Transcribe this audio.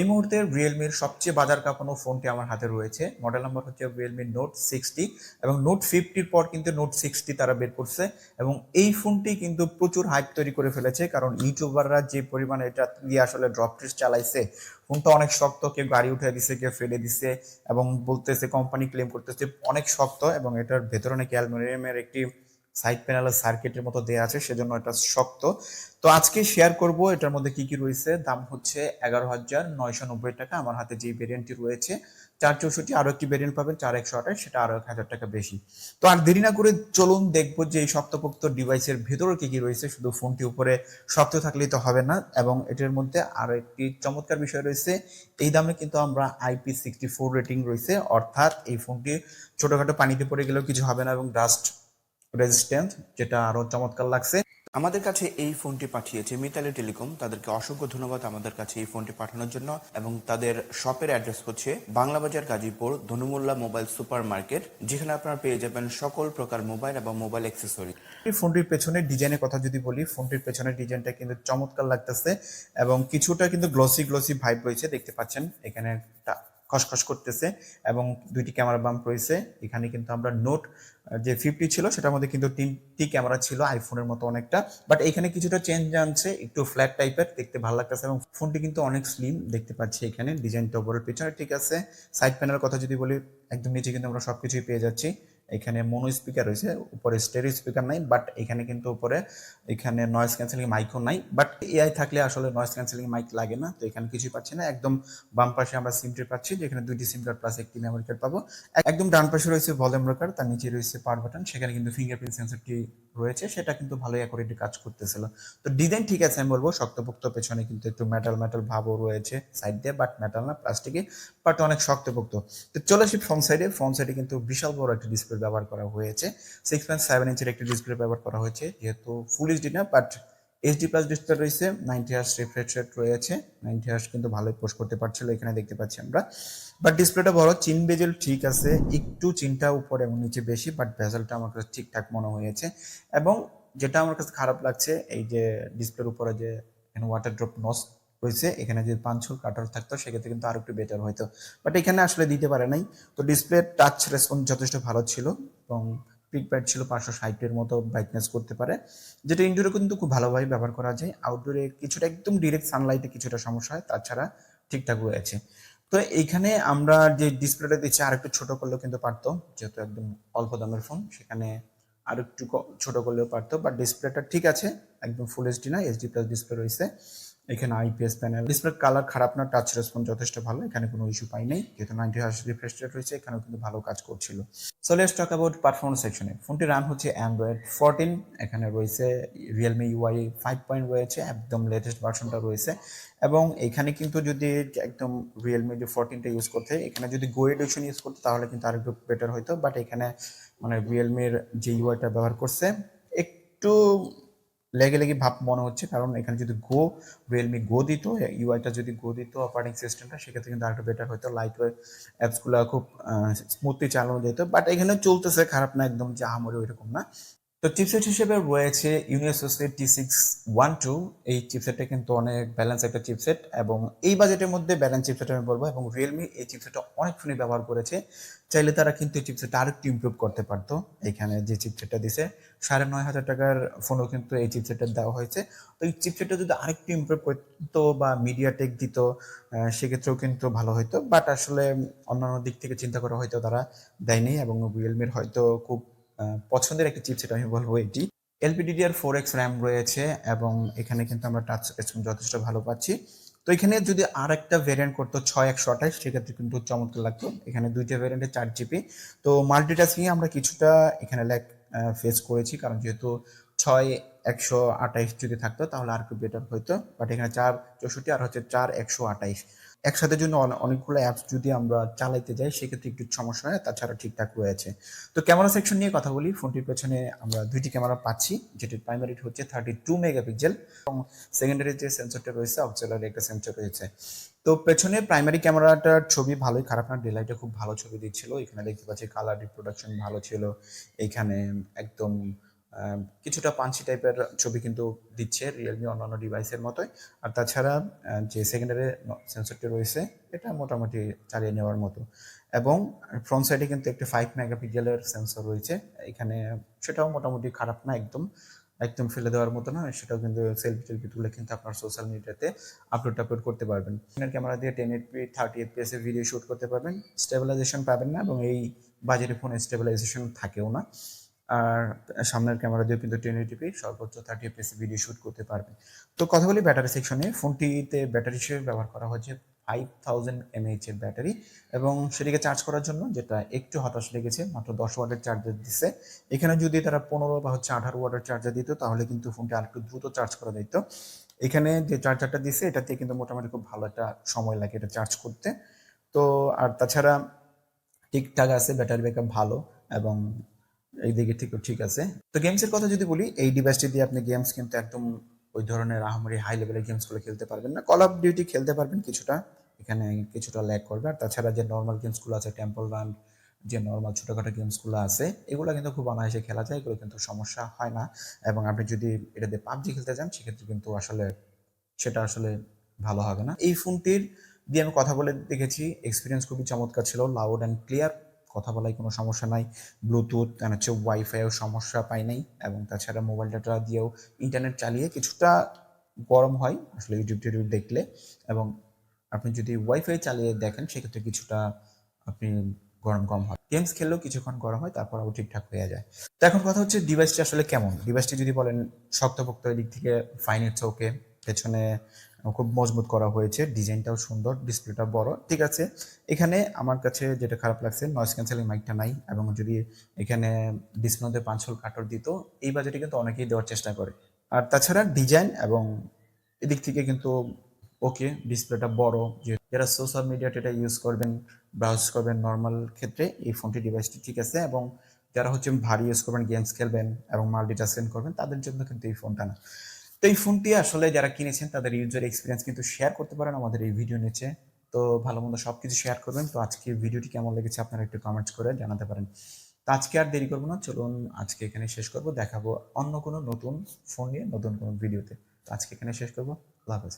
এই মুহূর্তে রিয়েলমির সবচেয়ে বাজার কাঁপানো ফোনটি আমার হাতে রয়েছে। মডেল নাম্বার হচ্ছে রিয়েলমি নোট সিক্সটি এবং নোট ফিফটির পর কিন্তু নোট সিক্সটি তারা বের করছে এবং এই ফোনটি কিন্তু প্রচুর হাইপ তৈরি করে ফেলেছে কারণ ইউটিউবাররা যে পরিমাণে এটা দিয়ে আসলে ড্রপ টেস্ট চালাইছে, ফোনটা অনেক শক্ত, কেউ গাড়ি উঠে দিছে, কেউ ফেলে দিছে এবং বলতেছে কোম্পানি ক্লেম করতেছে, অনেক শক্ত এবং এটার ভেতরে নাকি অ্যালুমিনিয়ামের একটি সাইড প্যানেলের সার্কিটের মতো দেওয়া আছে, সেজন্য এটা শক্ত। তো আজকে শেয়ার করব, এটার মধ্যে কি কি রয়েছে? দাম হচ্ছে এগারো হাজার নয়শো নব্বই টাকা। আমার হাতে যে ভেরিয়েন্টটি রয়েছে, চার চৌষট্টি আরও একটি ভেরিয়েন্ট পাবেন, চার একশো আঠাশ, সেটা আরও এক হাজার টাকা বেশি। তো আর দেরি না করে চলুন দেখব যে এই শক্তপোক্ত ডিভাইসের ভেতরে কি কি রয়েছে। শুধু ফোনটি উপরে শক্ত থাকলেই তো হবে না, এবং এটার মধ্যে আরও একটি চমৎকার বিষয় রয়েছে। এই দামে কিন্তু আমরা আইপি সিক্সটি ফোর রেটিং রয়েছে, অর্থাৎ এই ফোনটি ছোটখাটো পানিতে পড়ে গেলেও কিছু হবে না, এবং ডাস্ট রেজিস্ট্যান্ট যেটা আরও চমৎকার লাগছে। আমাদের কাছে এই ফোনটি পাঠিয়েছে মিতালি টেলিকম। তাদেরকে অসংখ্য ধন্যবাদ আমাদের কাছে এই ফোনটি পাঠানোর জন্য। এবং তাদের শপের অ্যাড্রেস হচ্ছে বাংলা বাজার গাজীপুর ধনুমুল্লা মোবাইল সুপার মার্কেট যেখানে আপনারা পেয়ে যাবেন সকল প্রকার মোবাইল এবং মোবাইল অ্যাক্সেসরি। এই ফোনটির পেছনের ডিজাইনের কথা যদি বলি ফোনটির পেছনের ডিজাইনটা কিন্তু চমৎকার লাগতেছে এবং কিছুটা কিন্তু গ্লসি গ্লসি ভাইব রয়েছে দেখতে পাচ্ছেন। এখানে একটা খসখস করতেছে এবং দুইটি ক্যামেরা বাম্প রয়েছে। এখানে কিন্তু আমরা নোট যে ফিফটি ছিল সেটার মধ্যে কিন্তু তিনটি ক্যামেরা ছিল আইফোনের মতো অনেকটা। বাট এখানে কিছুটা চেঞ্জ আনছে, একটু ফ্ল্যাট টাইপের দেখতে ভালো লাগতেছে এবং ফোনটি কিন্তু অনেক স্লিম দেখতে পাচ্ছি এখানে। ডিজাইনটা ওপরের পিছনে ঠিক আছে। সাইড প্যানেল কথা যদি বলি, একদম নিচে কিন্তু আমরা সবকিছুই পেয়ে যাচ্ছি। এখানে মনো স্পিকার রয়েছে, উপরে স্টেরিও স্পিকার নাই বাট এখানে কিন্তু উপরে, এখানে নয়েজ ক্যান্সেলিং মাইকও নাই বাট এআই থাকলে আসলে নয়েজ ক্যান্সেলিং মাইক লাগে না, তো এখানে কিছুই পাচ্ছি না, একদম বাম পাশে আমরা সিমটি পাচ্ছি, যেখানে দুইটি সিম কার্ড প্লাস একটি মেমোরি কার্ড পাবো। একদম ডান পাশে রয়েছে ভলিউম রকার তার নিচে রয়েছে পাওয়ার বাটন সেখানে কিন্তু ফিঙ্গারপ্রিন্ট সেন্সরটি রয়েছে, সেটা কিন্তু ভালোই অ্যাকুরেটলি কাজ করতেছিল। তো ডিজাইন ঠিক আছে আমি বলব, শক্তপোক্ত পেছনে কিন্তু একটু মেটাল মেটাল ভাবও রয়েছে সাইড দিয়ে বাট মেটাল না প্লাস্টিকে বাট অনেক শক্তপোক্ত। তো চলে আসি ফ্রন্ট সাইডে ফ্রন্ট সাইডে কিন্তু বিশাল বড় একটা ডিসপ্লে ব্যবহার করা হয়েছে। সিক্স পয়েন্ট সেভেন ইঞ্চের একটি ডিসপ্লে ব্যবহার করা হয়েছে, যেহেতু ফুল এইচডি না বাট এইচডি প্লাস ডিসপ্লে রয়েছে নাইনটি হার্স রিফ্রেশ রেট রয়েছে নাইনটি হার্স কিন্তু ভালোই পোস্ট করতে পারছিল, এখানে দেখতে পাচ্ছি আমরা। বাট ডিসপ্লেটা বড় চিন বেজেল ঠিক আছে, একটু চিনটা উপরে এবং নিচে বেশি বাট ভেজালটা আমার কাছে ঠিকঠাক মনে হয়েছে। এবং যেটা আমার কাছে খারাপ লাগছে, এই যে ডিসপ্লের উপরে যে ওয়াটার ড্রপ নস রয়েছে, এখানে যদি পাঁচশো কাটার থাকতো, সেক্ষেত্রে কিন্তু আরও একটু বেটার হতো বাট এখানে আসলে দিতে পারে নাই। তো ডিসপ্লে টাচ রেসপন্স যথেষ্ট ভালো ছিল, এবং পিক ব্যাট ছিল পাঁচশো ষাটের মতো ব্রাইটনেস করতে পারে। যেটা ইনডোরে কিন্তু খুব ভালোভাবে ব্যবহার করা যায়। আউটডোরে কিছুটা একদম ডিরেক্ট সানলাইটে কিছুটা সমস্যা হয়, তাছাড়া ঠিকঠাক রয়েছে। তো এইখানে আমরা যে ডিসপ্লেটা দিচ্ছি আর একটু ছোট করলেও কিন্তু পারতো, যেহেতু একদম অল্প দামের ফোন সেখানে আর একটু ছোট করলেও পারতো। বাট ডিসপ্লেটা ঠিক আছে, একদম ফুল এইচডি না এইচডি প্লাস ডিসপ্লে রয়েছে। এখানে আইপিএস প্যানেল ডিসপ্লের কালার খারাপ না টাচ রেসপন্স যথেষ্ট ভালো, এখানে কোনো ইস্যু পাই নাই, যেহেতু নাইনটি হার্স রিফ্রেশ রেট রয়েছে, এখানেও কিন্তু ভালো কাজ করছিল। So let's talk about performance সেকশনে ফোনটি রান হচ্ছে অ্যান্ড্রয়েড ফোরটিন এখানে রয়েছে রিয়েলমি ইউআই ফাইভ পয়েন্ট রয়েছে, একদম লেটেস্ট ভার্সনটা রয়েছে। এবং এখানে কিন্তু যদি একদম রিয়েলমি যে ফোরটিনটা ইউজ করতে, এখানে যদি গো এডিশন ইউজ করতে, তাহলে কিন্তু আরেকটু বেটার হতো বাট এখানে মানে রিয়েলমির যে ইউআইটা ব্যবহার করছে, একটু লেগে লেগে ভাব মনে হচ্ছে, কারণ এখানে যদি গো রিয়েলমি গো দিত ইউআইটা যদি গো দিত অপারেটিং সিস্টেমটা সেক্ষেত্রে কিন্তু আরেকটু বেটার হতো। লাইট অ্যাপসগুলো খুব স্মুথলি চালানো যেত বাট এখানে চলতেছে, খারাপ না একদম যা আমার ওইরকম না। তো চিপসেট হিসেবে রয়েছে university T six one two এই চিপসেটটা কিন্তু অনেক ব্যালেন্স একটা চিপসেট এবং এই বাজেটের মধ্যে ব্যালেন্স চিপসেট আমি বলব এবং রিয়েলমি এই চিপসেটটা অনেক ফোনে ব্যবহার করেছে। চাইলে তারা কিন্তু এই চিপসেটটা আরেকটু ইমপ্রুভ করতে পারতো। এখানে যে চিপসেটটা দিছে, সাড়ে নয় হাজার টাকার ফোনও কিন্তু এই চিপসেটটা দেওয়া হয়েছে। তো এই চিপসেটটা যদি আরেকটু ইমপ্রুভ করতো বা মিডিয়া টেক দিত সেক্ষেত্রেও কিন্তু ভালো হতো বাট আসলে অন্যান্য দিক থেকে চিন্তা করা হয়তো তারা দেয়নি এবং রিয়েলমির হয়তো খুব পছন্দের একটা চিপসেট আমি বলব এটি। এলপিডিডিআর ফোর এক্স র্যাম রয়েছে এবং এখানে কিন্তু আমরা টাচ স্ক্রিন যথেষ্ট ভালো পাচ্ছি। তো এখানে যদি আর একটা ভ্যারিয়েন্ট করতো ছয় একশো আঠাশ, সেক্ষেত্রে কিন্তু চমৎকার লাগতো। এখানে দুইটা ভ্যারিয়েন্টে চার জিবি। তো মাল্টিটাস্কিং আমরা কিছুটা এখানে ল্যাক ফেস করেছি, কারণ যেহেতু ছয় একশো আঠাইশ যদি থাকতো, তাহলে আর একটু বেটার হইতো। বাট এখানে চার চৌষট্টি আর হচ্ছে চার একশো আঠাইশ একসাথে জন্য অনেকগুলো অ্যাপস যদি আমরা চালাইতে যাই, সেক্ষেত্রে একটু সমস্যা হয়, তাছাড়া ঠিকঠাক রয়েছে। তো ক্যামেরা সেকশন নিয়ে কথা বলি। ফোনটির পেছনে আমরা দুইটি ক্যামেরা পাচ্ছি, যেটির প্রাইমারি হচ্ছে থার্টি টু মেগাপিক্সেল এবং সেকেন্ডারি যে সেন্সরটা রয়েছে অক্সেলারি একটা সেন্সর রয়েছে। তো পেছনে প্রাইমারি ক্যামেরাটার ছবি ভালোই খারাপ না ডিলাইটে খুব ভালো ছবি দিচ্ছিল। এখানে দেখতে পাচ্ছি কালার রিপ্রোডাকশন ভালো ছিল। এখানে একদম কিছুটা পাঞ্চি টাইপের ছবি কিন্তু দিচ্ছে রিয়েলমি অন্যান্য ডিভাইসের মতোই। আর তাছাড়া যে সেকেন্ডারি সেন্সরটি রয়েছে, এটা মোটামুটি চালিয়ে নেওয়ার মতো। এবং ফ্রন্ট সাইডে কিন্তু একটি ফাইভ মেগাপিক্সেলের সেন্সর রয়েছে। এখানে সেটাও মোটামুটি খারাপ না, একদম একদম ফেলে দেওয়ার মতো না। সেটাও কিন্তু সেলফি টেলফি তুলে কিন্তু আপনার সোশ্যাল মিডিয়াতে আপলোড টাপলোড করতে পারবেন। ক্যামেরা দিয়ে ten eight P thirty FPS এর ভিডিও শুট করতে পারবেন। স্টেবিলাইজেশন পাবেন না এবং এই বাজেটের ফোনে স্টেবিলাইজেশন থাকেও না। আর সামনের ক্যামেরা দিয়ে কিন্তু টেন এইটিপি সর্বোচ্চ থার্টি এফপিএস ভিডিও শ্যুট করতে পারবেন তো কথা বলি ব্যাটারি সেকশনে ফোনটিতে ব্যাটারি হিসেবে ব্যবহার করা হয়েছে ফাইভ থাউজেন্ড এমএইচ এর ব্যাটারি এবং সেটিকে চার্জ করার জন্য যেটা একটু হতাশ লেগেছে, মাত্র দশ ওয়াটের চার্জার দিচ্ছে এখানে যদি তারা পনেরো বা হচ্ছে আঠারো ওয়াটের চার্জার দিত, তাহলে কিন্তু ফোনটি আরেকটু দ্রুত চার্জ করা দিত এখানে যে চার্জারটা দিছে, এটাতে কিন্তু মোটামুটি খুব ভালো একটা সময় লাগে এটা চার্জ করতে। তো আর তাছাড়া ঠিকঠাক আছে ব্যাটারি ব্যাকআপ ভালো এবং এই দিকে থেকেও ঠিক আছে। তো গেমসের কথা যদি বলি, এই ডিভাইসটি দিয়ে আপনি গেমস কিন্তু একদম ওই ধরনের আহামরি হাই লেভেলের গেমসগুলো খেলতে পারবেন না। কল অফ ডিউটি খেলতে পারবেন কিছুটা, এখানে কিছুটা ল্যাক করবে। আর তাছাড়া যে নর্মাল গেমসগুলো আছে টেম্পল রান যে নর্মাল ছোটোখাটো গেমসগুলো আছে, এগুলো কিন্তু খুব অনায়াসে খেলা যায়, এগুলো কিন্তু সমস্যা হয় না। এবং আপনি যদি এটা দিয়ে পাবজি খেলতে যান, সেক্ষেত্রে কিন্তু আসলে সেটা আসলে ভালো হবে না। এই ফোনটির দিয়ে আমি কথা বলে দেখেছি এক্সপিরিয়েন্স খুবই চমৎকার ছিল লাউড অ্যান্ড ক্লিয়ার কথা বলায় কোনো সমস্যা নাই। ব্লুটুথ আর হচ্ছে ওয়াইফাইও সমস্যা পাই নাই এবং তাছাড়া মোবাইল ডাটা দিয়েও ইন্টারনেট চালিয়ে কিছুটা গরম হয় আসলে ইউটিউব টিউটিউব দেখলে এবং আপনি যদি ওয়াইফাই চালিয়ে দেখেন সেক্ষেত্রে কিছুটা আপনি গরম কম হয়। গেমস খেললেও কিছুক্ষণ গরম হয়, তারপর আবার ঠিকঠাক হয়ে যায়। তো এখন কথা হচ্ছে ডিভাইসটি আসলে কেমন? ডিভাইসটি যদি বলেন শক্তপোক্ত দিক থেকে ফাইনের চৌকে পেছনে খুব মজবুত করা হয়েছে। ডিজাইনটাও সুন্দর ডিসপ্লেটা বড়। ঠিক আছে, এখানে আমার কাছে যেটা খারাপ লাগছে নয়েস ক্যান্সেলিং মাইকটা নাই এবং যদি এখানে ডিসপ্লেতে পাঁচ হোল কাটর দিত, এই বাজেটে কিন্তু অনেকেই দেওয়ার চেষ্টা করে। আর তাছাড়া ডিজাইন এবং এদিক থেকে কিন্তু ওকে ডিসপ্লেটা বড়। যারা সোশ্যাল মিডিয়াতে এটা ইউজ করবেন ব্রাউজ করবেন নর্মাল ক্ষেত্রে, এই ফোনটি ডিভাইসটি ঠিক আছে এবং যারা হচ্ছে ভারী ইউজ করবেন গেমস খেলবেন এবং মাল্টিটাস্কিং করবেন, তাদের জন্য কিন্তু এই ফোনটা না। তো এই ফোনটি আসলে যারা কিনেছেন, তাদের ইউজার এক্সপিরিয়েন্স কিন্তু শেয়ার করতে পারেন আমাদের এই ভিডিও নিচে। তো ভালো মন্দ সব কিছু শেয়ার করবেন। তো আজকে ভিডিওটি কেমন লেগেছে আপনারা একটু কমেন্টস করে জানাতে পারেন। তো আজকে আর দেরি করব না, চলুন আজকে এখানে শেষ করব। দেখাবো অন্য কোনো নতুন ফোন নিয়ে, নতুন কোনো ভিডিওতে তো আজকে এখানে শেষ করব। আল্লাহ হাফেজ।